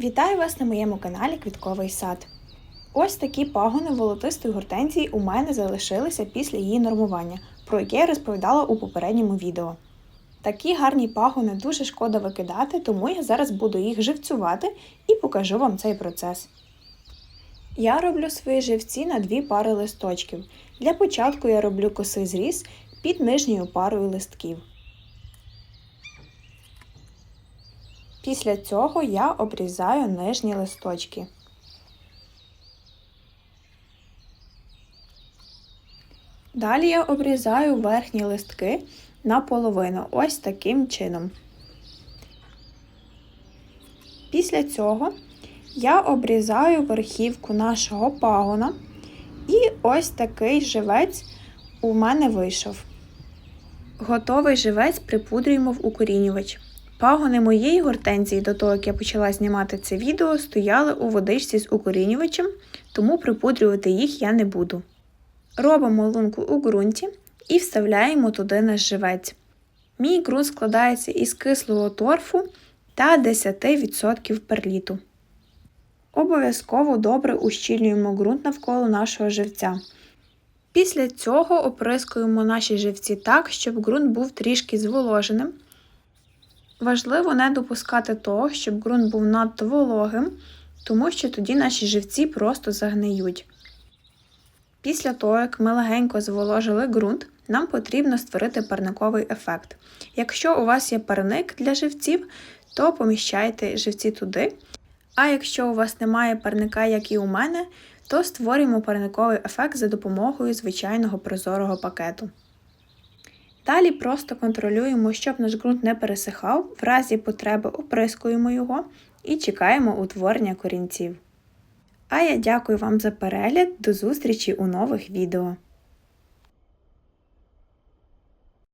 Вітаю вас на моєму каналі Квітковий сад. Ось такі пагони волотистої гортензії у мене залишилися після її нормування, про яке я розповідала у попередньому відео. Такі гарні пагони дуже шкода викидати, тому я зараз буду їх живцювати і покажу вам цей процес. Я роблю свої живці на дві пари листочків. Для початку я роблю косий зріз під нижньою парою листків. Після цього я обрізаю нижні листочки. Далі я обрізаю верхні листки наполовину, ось таким чином. Після цього я обрізаю верхівку нашого пагона, і ось такий живець у мене вийшов. Готовий живець припудрюємо в укорінювач. Пагони моєї гортензії до того, як я почала знімати це відео, стояли у водичці з укорінювачем, тому припудрювати їх я не буду. Робимо лунку у ґрунті і вставляємо туди наш живець. Мій ґрунт складається із кислого торфу та 10% перліту. Обов'язково добре ущільнюємо ґрунт навколо нашого живця. Після цього оприскуємо наші живці так, щоб ґрунт був трішки зволоженим. Важливо не допускати того, щоб ґрунт був надто вологим, тому що тоді наші живці просто загниють. Після того, як ми легенько зволожили ґрунт, нам потрібно створити парниковий ефект. Якщо у вас є парник для живців, то поміщайте живці туди. А якщо у вас немає парника, як і у мене, то створюємо парниковий ефект за допомогою звичайного прозорого пакету. Далі просто контролюємо, щоб наш ґрунт не пересихав, в разі потреби оприскуємо його і чекаємо утворення корінців. А я дякую вам за перегляд, до зустрічі у нових відео!